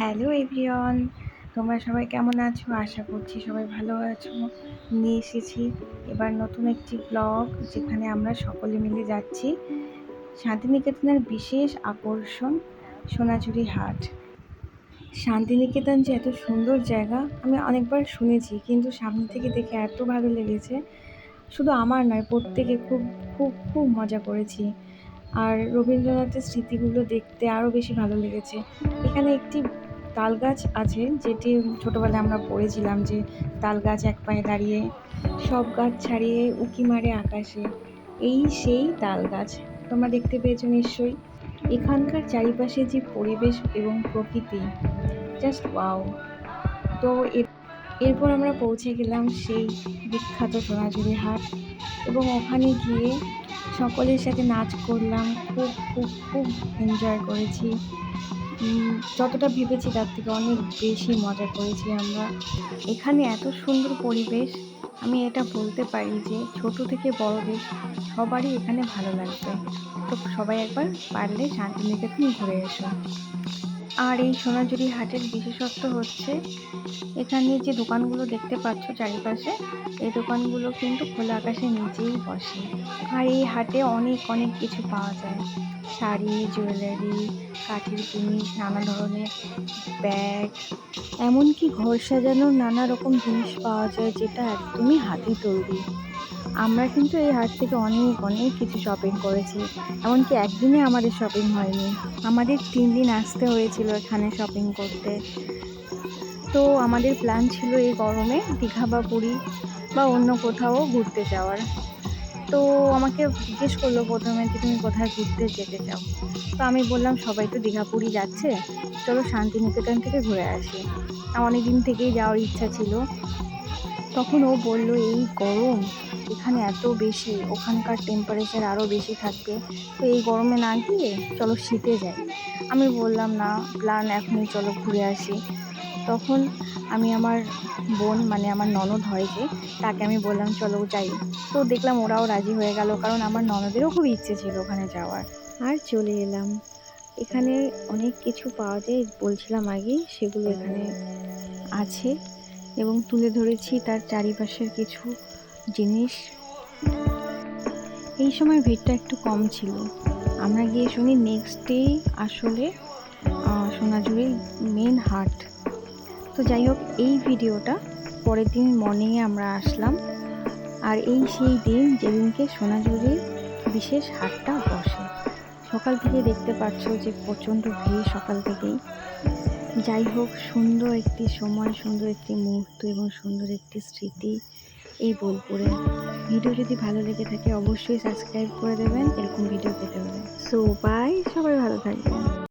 Hello everyone, তোমরা সবাই কেমন আছো? আশা করছি সবাই ভালো আছো। নিয়ে এসেছি এবার নতুন একটি ব্লগ যেখানে আমরা সকলে মিলে যাচ্ছি শান্তিনিকেতনের বিশেষ আকর্ষণ সোনাঝুরি হাট। শান্তিনিকেতন যে এত সুন্দর জায়গা, আমি অনেকবার শুনেছি কিন্তু সামনে থেকে দেখে এত ভালো লেগেছে। শুধু আমার নয়, প্রত্যেকে খুব খুব খুব মজা করেছি। আর রবীন্দ্রনাথের স্মৃতিগুলো দেখতে আরও বেশি ভালো লেগেছে। এখানে একটি তাল গাছ আছে, যেটি ছোটোবেলায় আমরা পড়েছিলাম যে তাল গাছ এক পায়ে দাঁড়িয়ে সব গাছ ছাড়িয়ে উঁকি মারে আকাশে। এই সেই তাল গাছ তোমরা দেখতে পেয়েছ নিশ্চয়ই। এখানকার চারিপাশে যে পরিবেশ এবং প্রকৃতি জাস্ট ওয়াও তো এর এরপর আমরা পৌঁছে গেলাম সেই বিখ্যাত সোনাঝুরি হাট এবং ওখানে গিয়ে সকলের সাথে নাচ করলাম। খুব খুব খুব এনজয় করেছি। যতটা ভেবেছি তার থেকে অনেক বেশি মজা করেছি আমরা। এখানে এত সুন্দর পরিবেশ, আমি এটা বলতে পারি যে ছোট থেকে বড়দের সবারই এখানে ভালো লাগবে। তো সবাই একবার পারলে শান্তিনিকেতন ঘুরে এসো। আর এই সোনাঝুরি হাটের বিশেষত্ব হচ্ছে, এখানে যে দোকানগুলো দেখতে পাচ্ছ চারিপাশে, এই দোকানগুলো কিন্তু খোলা আকাশের নিচেই বসে। আর এই হাটে অনেক অনেক কিছু পাওয়া যায়। শাড়ি, জুয়েলারি, কাঠের জিনিস, নানা ধরনের ব্যাগ, এমনকি ঘর সাজানোর নানা রকম জিনিস পাওয়া যায় যেটা একদমই হাতে তৈরি। আমরা কিন্তু এই হাট থেকে অনেক অনেক কিছু শপিং করেছি। এমনকি একদিনে আমাদের শপিং হয়নি। আমাদের তিন দিন আসতে হয়েছিল এখানে শপিং করতে। তো আমাদের প্ল্যান ছিল এই গরমে দীঘা বা পুরী বা অন্য কোথাও ঘুরতে যাওয়ার। তো আমাকে জিজ্ঞেস করল প্রথমে যে, তুমি কোথায় ঘুরতে যেতে চাও? তো আমি বললাম, সবাই তো দীঘা, পুরী যাচ্ছে। চলো শান্তিনিকেতন থেকে ঘুরে আসি। অনেক দিন থেকেই যাওয়ার ইচ্ছা ছিল। তখন ও বলল, এই গরম, এখানে এত বেশি, ওখানকার টেম্পারেচার আরও বেশি থাকবে, তো এই গরমে না গিয়ে চলো শীতে যাই। আমি বললাম, না প্ল্যান এখনই, চলো ঘুরে আসি। তখন আমি আমার বোন মানে আমার ননদ হয় যে, তাকে আমি বললাম, চলো যাই। তো দেখলাম ওরাও রাজি হয়ে গেল, কারণ আমার ননদেরও খুব ইচ্ছে ছিল ওখানে যাওয়ার। আর চলে এলাম। এখানে অনেক কিছু পাওয়া যায়, বলছিলাম আগে, সেগুলো এখানে আছে। এবং তুলে ধরেছি তার চারিপাশের কিছু জিনিস। এই সময় ভিড়টা একটু কম ছিল। আমরা গিয়ে শুনি নেক্সট ডে আসলে সোনাঝুরির মেন হাট। তো যাই হোক, এই ভিডিওটা পরের দিন মর্নিংয়ে আমরা আসলাম। আর এই সেই দিন যেদিনকে সোনাঝুরির বিশেষ হাটটা বসে। সকাল থেকে দেখতে পাচ্ছ যে প্রচণ্ড ভিড় সকাল থেকেই। যাই হোক, সুন্দর একটি সময়, সুন্দর একটি মুহূর্ত এবং সুন্দর একটি স্মৃতি এই বোলপুরে। ভিডিও যদি ভালো লেগে থাকে, অবশ্যই সাবস্ক্রাইব করে দেবেন, এরকম ভিডিও পেতে হলে সো বাই সবাই ভালো থাকবেন।